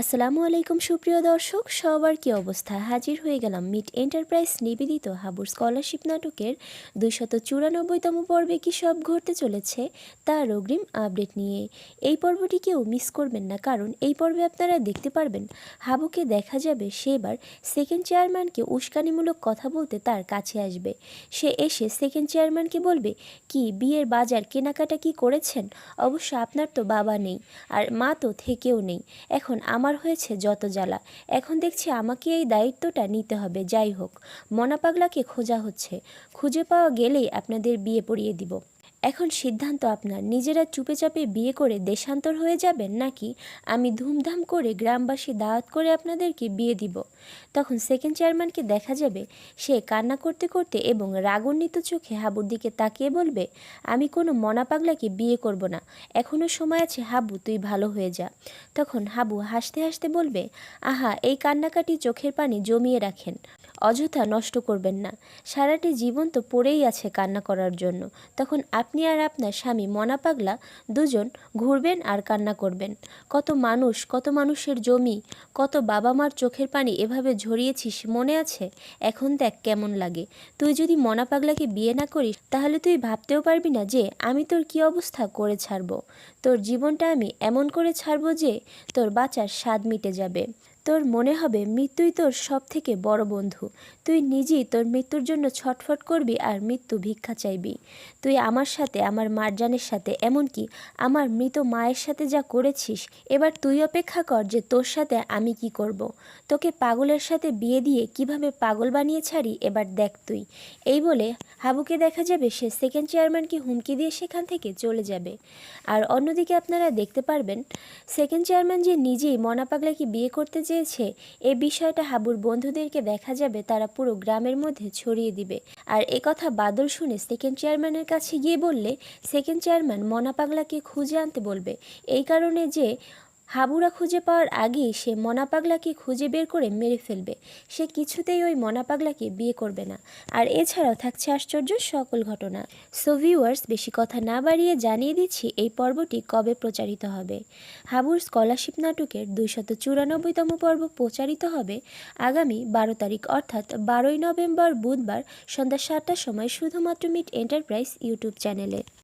আসসালামু আলাইকুম, সুপ্রিয় দর্শক। সবার কি অবস্থা? হাজির হয়ে গেলাম মিট এন্টারপ্রাইজ নিবেদিত হাবুর স্কলারশিপ নাটকের দুইশত চুরানব্বইতম পর্বে কি সব ঘটতে চলেছে তার অগ্রিম আপডেট নিয়ে। এই পর্বটি কেউ মিস করবেন না, কারণ এই পর্বে আপনারা দেখতে পারবেন হাবুকে দেখা যাবে সেবার সেকেন্ড চেয়ারম্যানকে উস্কানিমূলক কথা বলতে তার কাছে আসবে। সে এসে সেকেন্ড চেয়ারম্যানকে বলবে, কি, বিয়ের বাজার কেনাকাটা কি করেছেন? অবশ্য আপনার তো বাবা নেই, আর মা তো থেকেও নেই। এখন আমার হয়েছে যত জ্বালা। এখন দেখছি আমাকে এই দায়িত্বটা নিতে হবে, যাই হোক। মনা পাগলাকে খোঁজা হচ্ছে। খুঁজে পাওয়া গেলেই আপনাদের বিয়ে পড়িয়ে দিব। এখন সিদ্ধান্ত আপনার। নিজেরা চুপে চাপে বিয়ে করে দেশান্তর হয়ে যাবেন নাকি আমি ধুমধাম করে গ্রামবাসী দাওয়াত করে আপনাদেরকে বিয়ে দিব? তখন সেকেন্ড চেয়ারম্যানকে দেখা যাবে। সে কান্না করতে করতে এবং রাগান্বিত চোখে হাবুর দিকে তাকিয়ে বলবে, আমি কোনো মনা পাগলাকে বিয়ে করব না। এখনও সময় আছে, হাবু, তুই ভালো হয়ে যা। তখন হাবু হাসতে হাসতে বলবে, আহা, এই কান্নাকাটি চোখের পানি জমিয়ে রাখেন। অযথা নষ্ট করবেন না। সারাটি জীবন তো পড়েই আছে কান্না করার জন্য। তখন আপনি আর আপনার স্বামী মনা পাগলা দুজন ঘুরবেন আর কান্না করবেন। কত মানুষ, কত মানুষের জমি, কত বাবা মার চোখের পানি এভাবে ঝরিয়েছিস, মনে আছে? এখন দেখ কেমন লাগে। তুই যদি মনা পাগলাকে বিয়ে না করিস, তাহলে তুই ভাবতেও পারবি না যে, আমি তোর কি অবস্থা করে ছাড়বো? তোর জীবনটা আমি এমন করে ছাড়বো যে, তোর বাঁচার স্বাদ মিটে যাবে। তোর মনে হবে মৃত্যুই তোর সব থেকে বড় বন্ধু। তুই নিজেই তোর মৃত্যুর জন্য ছটফট করবি আর মৃত্যু ভিক্ষা চাইবি। তুই আমার সাথে, আমার মারজানের সাথে, এমনকি আমার মৃত মায়ের সাথে যা করেছিস, এবার তুই অপেক্ষা কর যে তোর সাথে আমি কি করব। তোকে পাগলের সাথে বিয়ে দিয়ে কীভাবে পাগল বানিয়ে ছাড়ি, এবার দেখ তুই। এই বলে হাবুকে দেখা যাবে সে সেকেন্ড চেয়ারম্যানকে হুমকি দিয়ে সেখান থেকে চলে যাবে। আর অন্যদিকে আপনারা দেখতে পারবেন সেকেন্ড চেয়ারম্যান যে নিজেই মনা পাগলাকে বিয়ে করতে চেয়েছে এই বিষয়টা হাবুর বন্ধুদেরকে দেখা যাবে, তারা পুরো গ্রামের মধ্যে ছড়িয়ে দিবে। আর কথা বাদল শুনে সেকেন্ড চেয়ারম্যানের কাছে গিয়ে বললে সেকেন্ড চেয়ারম্যান মনা পাগলাকে খুঁজে আনতে বলবে। এই কারণে যে হাবুরা খুঁজে পাওয়ার আগেই সে মনা পাগলাকে খুঁজে বের করে মেরে ফেলবে। সে কিছুতেই ওই মনা পাগলাকে বিয়ে করবে না। আর এছাড়াও থাকছে আশ্চর্য সকল ঘটনা। সো ভিউয়ার্স বেশি কথা না বাড়িয়ে জানিয়ে দিচ্ছি এই পর্বটি কবে প্রচারিত হবে। হাবুর স্কলারশিপ নাটকের দুইশত চুরানব্বইতম পর্ব প্রচারিত হবে আগামী বারো তারিখ, অর্থাৎ বারোই নভেম্বর বুধবার সন্ধ্যা সাতটার সময় শুধুমাত্র মিট এন্টারপ্রাইজ ইউটিউব চ্যানেলে।